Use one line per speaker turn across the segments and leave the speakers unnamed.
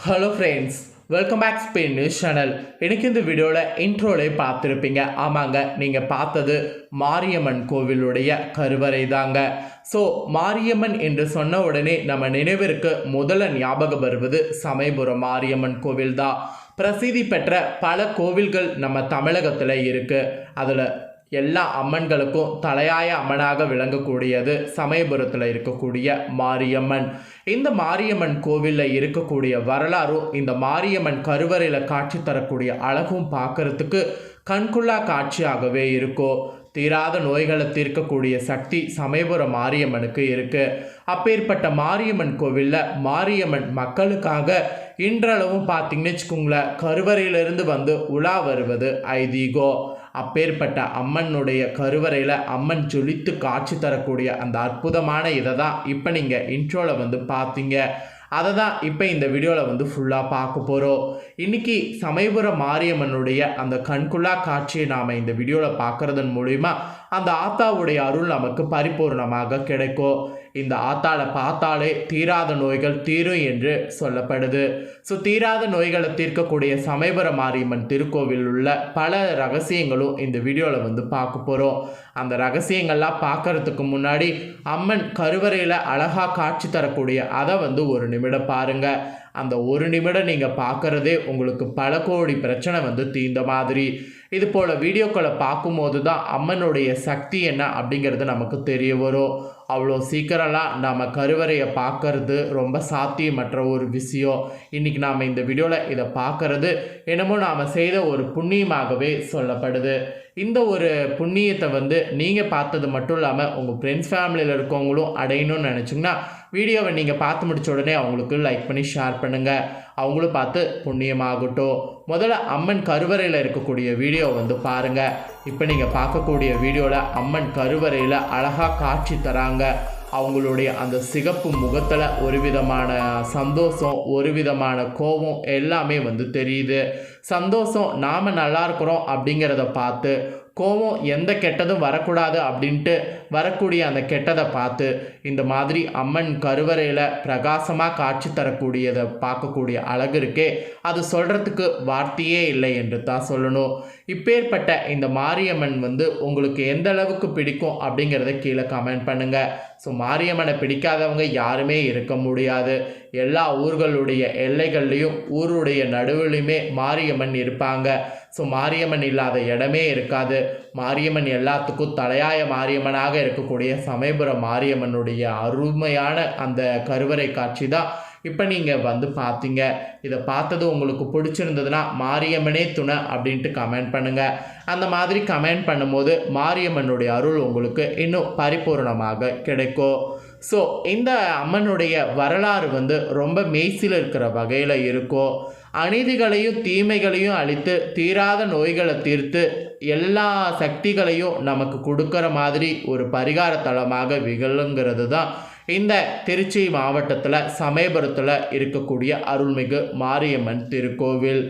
Hello friends welcome back Spain news channel எனக்கு இந்த வீடியோவில் இன்ட்ரோலே பார்த்துருப்பீங்க. ஆமாங்க நீங்கள் பார்த்தது மாரியம்மன் கோவிலுடைய கருவறை தாங்க ஸோ மாரியம்மன் என்று சொன்ன உடனே நம்ம நினைவிற்கு முதல்ல ஞாபகம் வருவது சமயபுரம் மாரியம்மன் கோவில் தான் பிரசித்தி பெற்ற பல கோவில்கள் நம்ம தமிழகத்தில் இருக்குது அதில் எல்லா அம்மன்களுக்கும் தலையாய அம்மனாக விளங்கக்கூடியது சமயபுரத்தில் இருக்கக்கூடிய மாரியம்மன். இந்த மாரியம்மன் கோவிலில் இருக்கக்கூடிய வரலாறும் இந்த மாரியம்மன் கருவறையில் காட்சி தரக்கூடிய அழகும் பார்க்கறதுக்கு கண்குள்ளா காட்சியாகவே இருக்கும் தீராத நோய்களை தீர்க்கக்கூடிய சக்தி சமயபுரம் மாரியம்மனுக்கு இருக்கு. அப்பேற்பட்ட மாரியம்மன் கோவிலில் மாரியம்மன் மக்களுக்காக இன்றளவும் பார்த்தீங்கன்னு வச்சுக்கோங்களேன் கருவறையிலிருந்து வந்து உலா வருவது ஐதீகோ. அப்பேற்பட்ட அம்மனுடைய கருவறையில் அம்மன் ஜொலித்து காட்சி தரக்கூடிய அந்த அற்புதமான இதை தான் இப்போ நீங்கள் இன்ட்ரோவில் வந்து பார்த்தீங்க. அதை தான் இப்போ இந்த வீடியோவில் வந்து ஃபுல்லாக பார்க்க போகிறோம் இன்றைக்கி சமயபுரம் மாரியம்மனுடைய அந்த கண்குள்ளா காட்சியை நாம் இந்த வீடியோவில் பார்க்குறதன் மூலிமா அந்த ஆத்தாவுடைய அருள் நமக்கு பரிபூர்ணமாக கிடைக்கும். இந்த ஆத்தாளை பார்த்தாலே தீராத நோய்கள் தீரும் என்று சொல்லப்படுது. ஸோ தீராத நோய்களை தீர்க்கக்கூடிய சமயபுரம் மாரியம்மன் திருக்கோவில் உள்ள பல ரகசியங்களும் இந்த வீடியோவில் வந்து பார்க்க போகிறோம் அந்த ரகசியங்கள்லாம் பார்க்கறதுக்கு முன்னாடி அம்மன் கருவறையில் அழகாக காட்சி தரக்கூடிய அதை வந்து ஒரு நிமிடம் பாருங்கள் அந்த ஒரு நிமிடம் நீங்கள் பார்க்குறதே உங்களுக்கு பல கோடி பிரச்சனை வந்து தீர்ந்த மாதிரி. இது போல் வீடியோக்களை பார்க்கும்போது தான் அம்மனுடைய சக்தி என்ன அப்படிங்கிறது நமக்கு தெரிய வரும். அவ்வளோ சீக்கிரம்லாம் நாம் கருவறையை பார்க்கறது ரொம்ப சாத்தியமற்ற ஒரு விஷயம். இன்றைக்கி நாம் இந்த வீடியோவில் இதை பார்க்கறது என்னமோ நாம் செய்த ஒரு புண்ணியமாகவே சொல்லப்படுது. இந்த ஒரு புண்ணியத்தை வந்து நீங்கள் பார்த்தது மட்டும் இல்லாமல் உங்கள் ஃப்ரெண்ட்ஸ் ஃபேமிலியில் இருக்கவங்களும் அடையணும்னு நினச்சிங்கன்னா வீடியோவை நீங்கள் பார்த்து முடிச்ச உடனே அவங்களுக்கு லைக் பண்ணி ஷேர் பண்ணுங்கள் அவங்களும் பார்த்து புண்ணியமாகட்டும். முதல்ல அம்மன் கருவறையில் இருக்கக்கூடிய வீடியோ வந்து பாருங்கள் இப்போ நீங்கள் பார்க்கக்கூடிய வீடியோவில் அம்மன் கருவறையில் அழகாக காட்சி தராங்க. அவங்களுடைய அந்த சிகப்பு முகத்தில் ஒரு விதமான சந்தோஷம் ஒரு விதமான கோபம் எல்லாமே வந்து தெரியுது. சந்தோஷம் நாம் நல்லா இருக்கிறோம் அப்படிங்கிறத பார்த்து கோபம் எந்த கெட்டதும் வரக்கூடாது அப்படின்ட்டு வரக்கூடிய அந்த கெட்டதை பார்த்து இந்த மாதிரி அம்மன் கருவறையில் பிரகாசமாக காட்சி தரக்கூடியதை பார்க்கக்கூடிய அழகு இருக்கே. அது சொல்கிறதுக்கு வார்த்தையே இல்லை என்று தான் சொல்லணும். இப்பேற்பட்ட இந்த மாரியம்மன் வந்து உங்களுக்கு எந்த அளவுக்கு பிடிக்கும் அப்படிங்கிறத கீழே கமெண்ட் பண்ணுங்கள் ஸோ மாரியம்மனை பிடிக்காதவங்க யாருமே இருக்க முடியாது. எல்லா ஊர்களுடைய எல்லைகள்லேயும் ஊருடைய நடுவிலையுமே மாரியம்மன் இருப்பாங்க. ஸோ மாரியம்மன் இல்லாத இடமே இருக்காது. மாரியம்மன் எல்லாத்துக்கும் தலையாய மாரியம்மனாக இருக்கக்கூடிய சமயபுரம் மாரியம்மனுடைய அருமையான அந்த கருவறை காட்சி தான் இப்போ நீங்கள் வந்து பார்த்தீங்க. இதை பார்த்தது உங்களுக்கு பிடிச்சிருந்ததுன்னா மாரியம்மனே துணை அப்படின்ட்டு கமெண்ட் பண்ணுங்கள் அந்த மாதிரி கமெண்ட் பண்ணும்போது மாரியம்மனுடைய அருள் உங்களுக்கு இன்னும் பரிபூர்ணமாக கிடைக்கும். ஸோ இந்த அம்மனுடைய வரலாறு வந்து ரொம்ப மெய்சில் இருக்கிற வகையில் இருக்கும். அநீதிகளையும் தீமைகளையும் அழித்து தீராத நோய்களை தீர்த்து எல்லா சக்திகளையும் நமக்கு கொடுக்குற மாதிரி ஒரு பரிகார தலமாக விகழுங்கிறது தான் இந்த திருச்சி மாவட்டத்தில் சமயபுரத்தில் இருக்கக்கூடிய அருள்மிகு மாரியம்மன் திருக்கோவில்.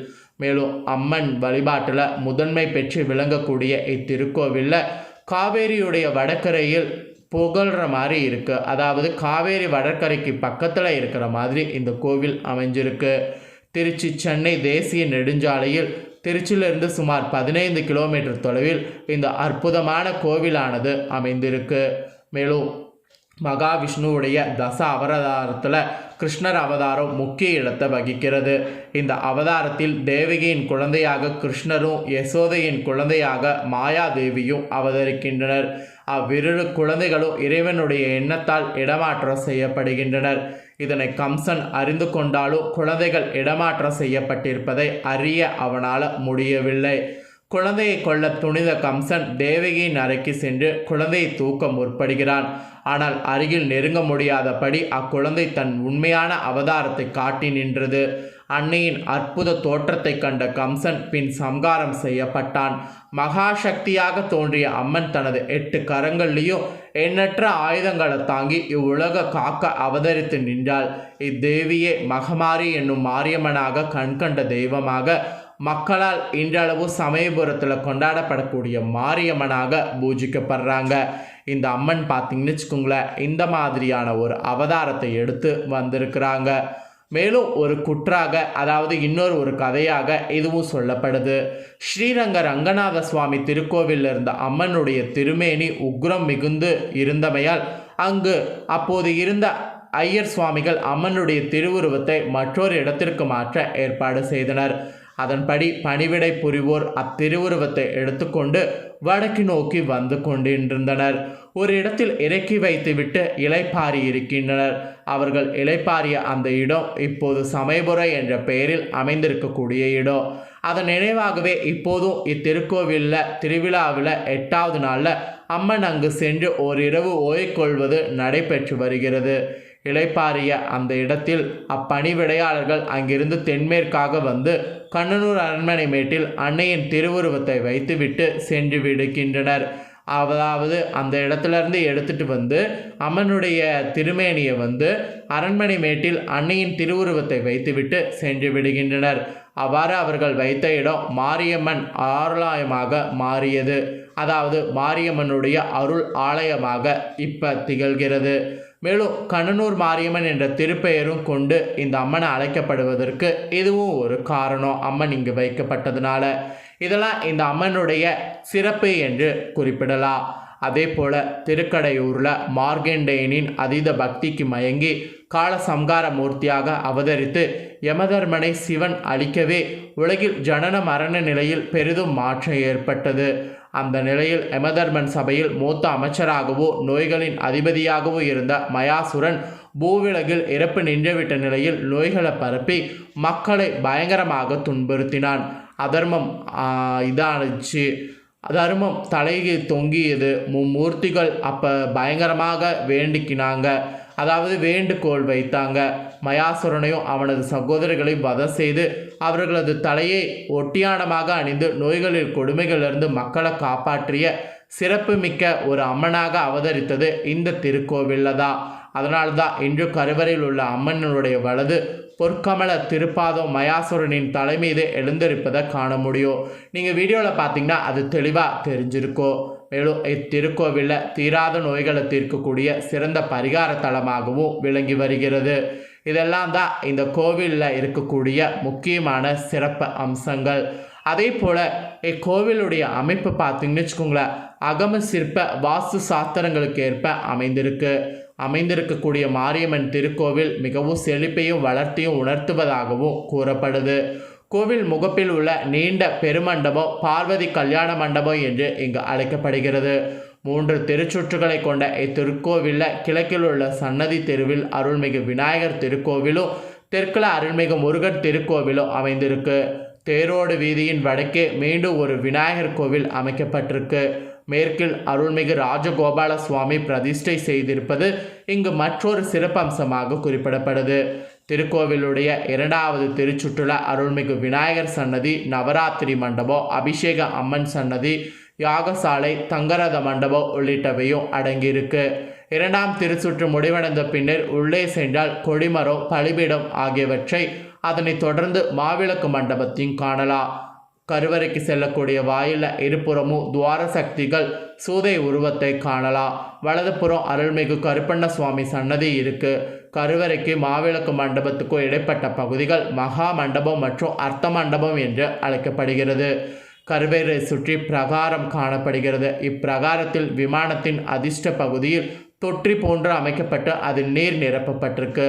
மேலும் அம்மன் வழிபாட்டில் முதன்மை பெற்று விளங்கக்கூடிய இத்திருக்கோவிலில். காவேரியுடைய வடக்கரையில் புகழ்கிற மாதிரி இருக்குது அதாவது காவேரி வடக்கரைக்கு பக்கத்தில் இருக்கிற மாதிரி இந்த கோவில் அமைஞ்சிருக்கு. திருச்சி சென்னை தேசிய நெடுஞ்சாலையில் திருச்சியிலிருந்து சுமார் பதினைந்து கிலோமீட்டர் தொலைவில் இந்த அற்புதமான கோவிலானது அமைந்திருக்கு. மேலும் மகாவிஷ்ணுவுடைய தச அவரதாரத்தில் கிருஷ்ணர் அவதாரம் முக்கிய இடத்தை வகிக்கிறது. இந்த அவதாரத்தில் தேவகியின் குழந்தையாக கிருஷ்ணரும் யசோதையின் குழந்தையாக மாயாதேவியும் அவதரிக்கின்றனர். அவ்விரு குழந்தைகளும் இறைவனுடைய எண்ணத்தால் இடமாற்றம் செய்யப்படுகின்றனர். இதனை கம்சன் அறிந்து கொண்டாலும் குழந்தைகள் இடமாற்றம் செய்யப்பட்டிருப்பதை அறிய அவனால் முடியவில்லை. குழந்தையை கொல்ல துணித கம்சன் தேவகியின் அறைக்கு சென்று குழந்தையை தூக்க முற்படுகிறான். ஆனால் அருகில் நெருங்க முடியாதபடி அக்குழந்தை தன் உண்மையான அவதாரத்தை காட்டி நின்றது. அன்னையின் அற்புத தோற்றத்தை கண்ட கம்சன் பின் சம்காரம் செய்யப்பட்டான். மகாசக்தியாக தோன்றிய அம்மன் தனது எட்டு கரங்கள்லேயும் எண்ணற்ற ஆயுதங்களை தாங்கி இவ்வுலக காக்க அவதரித்து நின்றாள். இத்தேவியே மகமாரி என்னும் மாரியம்மனாக கண்கண்ட தெய்வமாக மக்களால் இன்றளவு சமயபுரத்தில் கொண்டாடப்படக்கூடிய மாரியம்மனாக பூஜிக்கப்படுறாங்க. இந்த அம்மன் பார்த்தீங்கன்னு வச்சுக்கோங்களேன் இந்த மாதிரியான ஒரு அவதாரத்தை எடுத்து வந்திருக்கிறாங்க. மேலும் ஒரு குற்றாக அதாவது இன்னொரு ஒரு கதையாக இதுவும் சொல்லப்படுது. ஸ்ரீரங்க ரங்கநாத சுவாமி திருக்கோவிலில் இருந்த அம்மனுடைய திருமேனி உக்ரம் மிகுந்து இருந்தமையால் அங்கு அப்போது இருந்த ஐயர் சுவாமிகள் அம்மனுடைய திருவுருவத்தை மற்றொரு இடத்திற்கு மாற்ற ஏற்பாடு செய்தனர். அதன்படி பணிவிடை புரிவோர் அத்திருவுருவத்தை எடுத்துக்கொண்டு வடக்கு நோக்கி வந்து கொண்டிருந்தனர். ஒரு இடத்தில் இறக்கி வைத்துவிட்டு இலைப்பாரி இருக்கின்றனர். அவர்கள் இலைப்பாரிய அந்த இடம் இப்போது சமயபுரை என்ற பெயரில் அமைந்திருக்கக்கூடிய இடம். அதன் நினைவாகவே இப்போதும் இத்திருக்கோவிலில் திருவிழாவில் எட்டாவது நாளில் அம்மன் அங்கு சென்று ஓரிரவு ஓய்கொள்வது நடைபெற்று வருகிறது. இளைப்பாறிய அந்த இடத்தில் அப்பணி விடையாளர்கள் அங்கிருந்து தென்மேற்காக வந்து கண்ணனூர் அரண்மனை மேட்டில் அன்னையின் திருவுருவத்தை வைத்துவிட்டு சென்று விடுகின்றனர். அதாவது அந்த இடத்துலேருந்து எடுத்துகிட்டு எடுத்துட்டு வந்து அம்மனுடைய திருமேனியை வந்து அரண்மனை மேட்டில் அன்னையின் திருவுருவத்தை வைத்துவிட்டு சென்று விடுகின்றனர். அவ்வாறு அவர்கள் வைத்த இடம் மாரியம்மன் ஆலயமாக மாறியது. அதாவது மாரியம்மனுடைய அருள் ஆலயமாக இப்போ திகழ்கிறது. மேலும் கண்ணனூர் மாரியம்மன் என்ற திருப்பெயரும் கொண்டு இந்த அம்மனை அழைக்கப்படுவதற்கு இதுவும் ஒரு காரணம். அம்மன் இங்கு வைக்கப்பட்டதுனால. இதெல்லாம் இந்த அம்மனுடைய சிறப்பு என்று குறிப்பிடலாம். அதே போல திருக்கடையூரில் மார்கண்டேயனின் அதீத பக்திக்கு மயங்கி கால சம்கார மூர்த்தியாக அவதரித்து யமதர்மனை சிவன் அழிக்கவே உலகில் ஜனன மரண நிலையில் பெரிதும் மாற்றம் ஏற்பட்டது. அந்த நிலையில் எமதர்மன் சபையில் மூத்த அமைச்சராகவோ நோய்களின் அதிபதியாகவோ இருந்த மயாசுரன் பூவிலகில் இறப்பு நின்றுவிட்ட நிலையில் நோய்களை பரப்பி மக்களை பயங்கரமாக துன்புறுத்தினான். அதர்மம் இதானுச்சு. தர்மம் தலைக்கு தொங்கியது. மும்மூர்த்திகள் அப்போ பயங்கரமாக வேண்டிக்கினாங்க. அதாவது வேண்டுகோள் வைத்தாங்க. மயாசுரனையும் அவனது சகோதரர்களையும் வதம் செய்து அவர்களது தலையை ஒட்டியானமாக அணிந்து நோய்களில் கொடுமைகளிலிருந்து மக்களை காப்பாற்றிய சிறப்புமிக்க ஒரு அம்மனாக அவதரித்தது இந்த திருக்கோவிலில் தான் அதனால்தான் இன்று கருவறையில் உள்ள அம்மனுடைய வலது பொற்கமல திருப்பாதம் மயாசுரனின் தலைமீது எழுந்திருப்பதை காண முடியும். நீங்கள் வீடியோவில் பார்த்தீங்கன்னா அது தெளிவாக தெரிஞ்சிருக்கோ. மேலும் இத்திருக்கோவிலில் தீராத நோய்களை தீர்க்கக்கூடிய சிறந்த பரிகார தலமாகவும் விளங்கி வருகிறது. இதெல்லாம் தான் இந்த கோவிலில் இருக்கக்கூடிய முக்கியமான சிறப்பு அம்சங்கள். அதே போல் இக்கோவிலுடைய அமைப்பு பார்த்தீங்கன்னு வச்சுக்கோங்களேன் அகம சிற்ப வாஸ்து சாஸ்திரங்களுக்கு ஏற்ப அமைந்திருக்கு. அமைந்திருக்கக்கூடிய மாரியம்மன் திருக்கோவில் மிகவும் செழிப்பையும் வளர்த்தியும் உணர்த்துவதாகவும் கூறப்படுது. கோவில் முகப்பில் உள்ள நீண்ட பெருமண்டபம் பார்வதி கல்யாண மண்டபம் என்று இங்கு அழைக்கப்படுகிறது. மூன்று திருச்சுற்றுகளை கொண்ட இத்திருக்கோவிலில் கிழக்கில் உள்ள சன்னதி தெருவில் அருள்மிகு விநாயகர் திருக்கோவிலும் தெற்கில் அருள்மிகு முருகர் திருக்கோவிலும் அமைந்திருக்கு. தேரோடு வீதியின் வடக்கே மீண்டும் ஒரு விநாயகர் கோவில் அமைக்கப்பட்டிருக்கு. மேற்கில் அருள்மிகு ராஜகோபால சுவாமி பிரதிஷ்டை செய்திருப்பது இங்கு மற்றொரு சிறப்பம்சமாக குறிப்பிடப்படுது. திருக்கோவிலுடைய இரண்டாவது திருச்சுற்றுல அருள்மிகு விநாயகர் சன்னதி நவராத்திரி மண்டபம் அபிஷேக அம்மன் சன்னதி யாகசாலை தங்கரத மண்டபம் உள்ளிட்டவையும் அடங்கியிருக்கு. இரண்டாம் திருச்சுற்று முடிவடைந்த பின்னர் உள்ளே சென்றால் கொடிமரம் பலிபீடம் ஆகியவற்றை அதனைத் தொடர்ந்து மாவிளக்கு மண்டபத்தையும் காணலாம். கருவறைக்கு செல்லக்கூடிய வாயில இருபுறமும் துவார சக்திகள் சூதை உருவத்தை காணலாம். வலதுபுறம் அருள்மிகு கருப்பண்ண சுவாமி சன்னதி இருக்கு. கருவறைக்கு மாவிளக்கு மண்டபத்துக்கும் இடைப்பட்ட பகுதிகள் மகா மண்டபம் மற்றும் அர்த்த மண்டபம் என்று அழைக்கப்படுகிறது. கருவேரை சுற்றி பிரகாரம் காணப்படுகிறது. இப்பிரகாரத்தில் விமானத்தின் அதிர்ஷ்ட பகுதியில் தொற்றி போன்று அமைக்கப்பட்டு அதில் நீர் நிரப்பப்பட்டிருக்கு.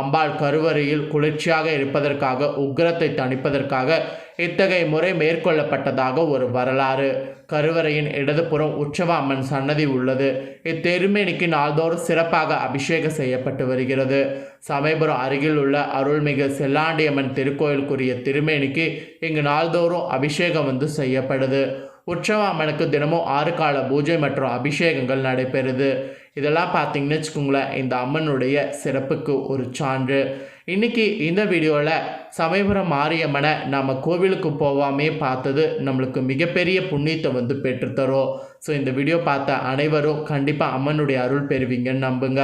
அம்பாள் கருவறையில் குளிர்ச்சியாக இருப்பதற்காக உக்கிரத்தை தணிப்பதற்காக இத்தகைய முறை மேற்கொள்ளப்பட்டதாக ஒரு வரலாறு. கருவறையின் இடதுபுறம் உற்சவ அம்மன் சன்னதி உள்ளது. இத்தெருமேனிக்கு நாள்தோறும் சிறப்பாக அபிஷேகம் செய்யப்பட்டு வருகிறது. சமயபுரம் அருகில் உள்ள அருள்மிகு செல்லாண்டியம்மன் திருக்கோயிலுக்குரிய திருமேனிக்கு இங்கு நாள்தோறும் அபிஷேகம் வந்து செய்யப்படுது. உற்சவ அம்மனுக்கு தினமும் ஆறு கால பூஜை மற்றும் அபிஷேகங்கள் நடைபெறுது. இதெல்லாம் பார்த்தீங்கன்னு வச்சுக்கோங்களேன் இந்த அம்மனுடைய சிறப்புக்கு ஒரு சான்று. இன்றைக்கி இந்த வீடியோவில் சமயபுரம் மாரியம்மனை நம்ம கோவிலுக்கு போகாமே பார்த்தது நம்மளுக்கு மிகப்பெரிய புண்ணியத்தை வந்து பெற்றுத்தரும் ஸோ இந்த வீடியோ பார்த்த அனைவரும் கண்டிப்பாக அம்மனுடைய அருள் பெறுவீங்கன்னு நம்புங்க.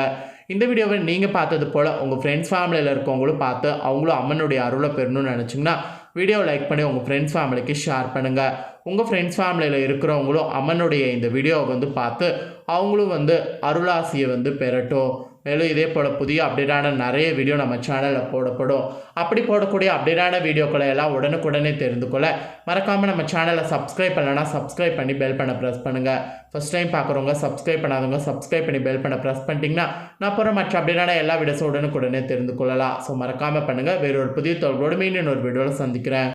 இந்த வீடியோவை நீங்கள் பார்த்தது போல் உங்கள் ஃப்ரெண்ட்ஸ் ஃபேமிலியில் இருக்கவங்களும் பார்த்து அவங்களும் அம்மனுடைய அருளை பெறணும்னு நினச்சிங்கன்னா வீடியோ லைக் பண்ணி உங்கள் ஃப்ரெண்ட்ஸ் ஃபேமிலிக்கு ஷேர் பண்ணுங்கள் உங்கள் ஃப்ரெண்ட்ஸ் ஃபேமிலியில் இருக்கிறவங்களும் அம்மனுடைய இந்த வீடியோவை வந்து பார்த்து அவங்களும் வந்து அருளாசியை வந்து பெறட்டும். மேலும் இதே போல் புதிய அப்டேட்டான நிறைய வீடியோ நம்ம சேனலில் போடப்படும். அப்படி போடக்கூடிய அப்டேட்டான வீடியோக்களை எல்லாம் உடனுக்குடனே தெரிந்து கொள்ள மறக்காமல் நம்ம சேனலை சப்ஸ்கிரைப் பண்ணலன்னா சப்ஸ்கிரைப் பண்ணி பெல் பண்ண ப்ரெஸ் பண்ணுங்கள் ஃபஸ்ட் டைம் பார்க்குறவங்க சப்ஸ்கிரைப் பண்ணாதவங்க சப்ஸ்கிரைப் பண்ணி பெல் பண்ண ப்ரெஸ் பண்ணிட்டீங்கன்னா நான் போகிற மற்ற அப்டேட்டான எல்லா வீடியோஸும் உடனுக்குடனே தெரிந்து கொள்ளலாம். ஸோ மறக்காமல் பண்ணுங்கள் வேறொரு புதிய தொடர்போடு மீண்டும் ஒரு வீடியோவில் சந்திக்கிறேன்.